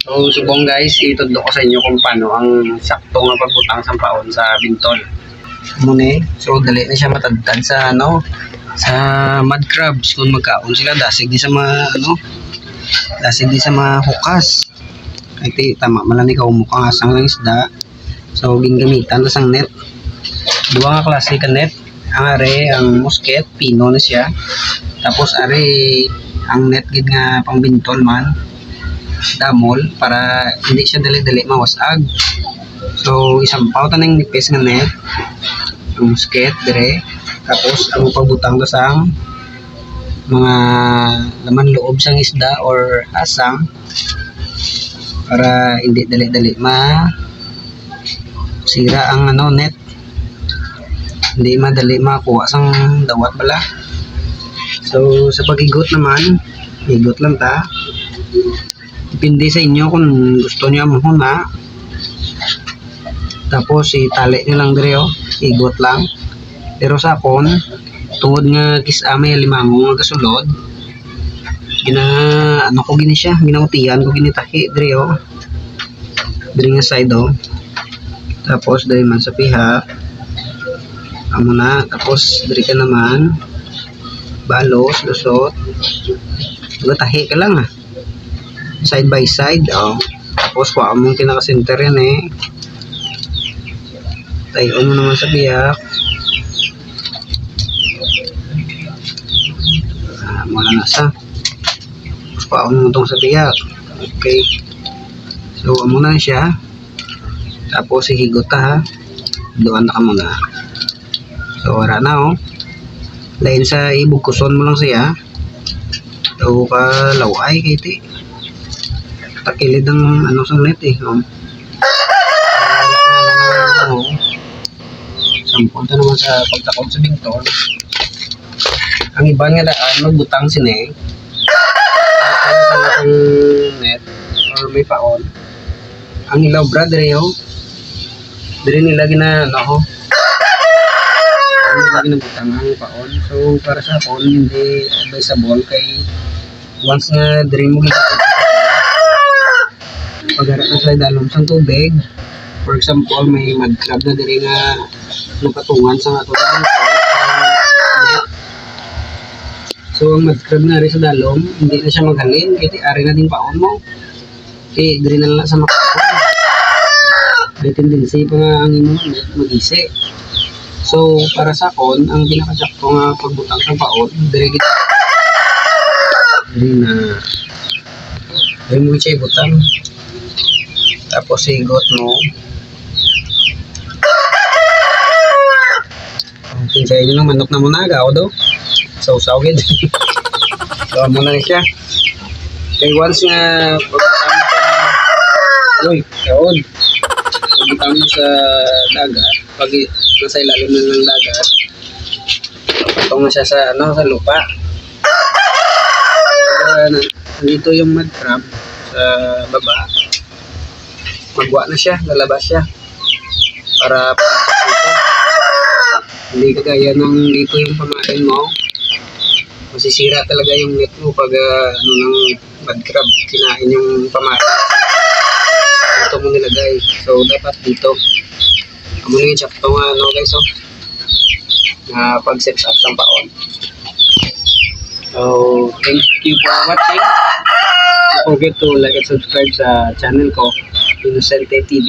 So, subong guys, itudlo ko sa inyo kung paano ang sakto nga pagbutang sa paon sa bintol. Muna eh. So, dali na siya matadtad sa ano, sa mud crabs. Kung magkaon sila, dasig di sa mga, ano, dasig di sa mga hukas. Ay, tama, malani ka umukang asang lang isda. So, gingamitan tas ang net. Dua nga klase ka net. Ang are, ang musket, pino na siya. Tapos are, ang net gid nga pang bintol man damol para hindi siya dali-dali mawasag. So, isang pauta ng nipis nga net, ang musket, dire, tapos ang pagbutang to sa mga laman loob sang isda or asang para hindi dali-dali ma sira ang ano net. Hindi madali makuha sang dawat bala. So sa pagigot naman igot lang ta depende sa inyo kung gusto niyo mo na tapos itali nyo lang dire oh. Igot lang. Pero sa akon tungod nga kisame limango nga kasulod gina ano ko gini siya ginautian ko ginitahi dire oh. Dire nga side oh. Tapos dire man sa piha amo na tapos dire ka naman balos lusot. Tahi ka lang ah side by side oh. Tapos kuha mong pinaka-center yan eh. Tayo mo naman sa biyak. Ah, mula na sa. Tapos kuha mo itong sa biyak. Okay. So amo na siya. Tapos ihigot ka ha. Doon na ka muna. So wala na oh. Lain sa ibugkuson mo lang siya. So ka laway kay ti takilid ang ano sa net eh oh. oh. sampun ta naman sa pagtakot sa bintol ang iba nga daan magbutang sine ang net or may paon. Ang ilaw brother yo dire nila gina ano ho ang nila ginabutang ang paon. So para sa paon hindi advisable kay once nga dire mo ginabutang pagharap na sa dalom sa tubig. For example may mud crab na diri nga napatungan sa ato so ang mud crab na rin sa dalom hindi na siya maghalin kaya ari na din paon mo. Kaya diri na lang sa makaon may tendency pa nga ang imo magisi so para sa kon ang pinakasakto nga pagbutang sa paon diri kita. Diri na. Diri mo siya ibutang tapos sigot mo. Pinsay nyo ng manok na munaga, o do? Sausaw gid. so, mo na siya. Kay once nga. Uy, kaon. Mo sa dagat, pag nasa ilalim na ng dagat, patong na siya sa, ano, sa lupa. Kaya, nandito yung mud crab sa baba magwa na siya, lalabas siya para dito. Hindi kagaya ng dito yung pamain mo. Masisira talaga yung net mo pag ah, ano ng bad crab kinain yung pamain. Dito mo nilagay. So dapat dito. Amo na yung sakto nga ano guys oh. Na pag set up ng paon. So thank you for watching. Don't forget to like and subscribe sa channel ko. do CLT é TV.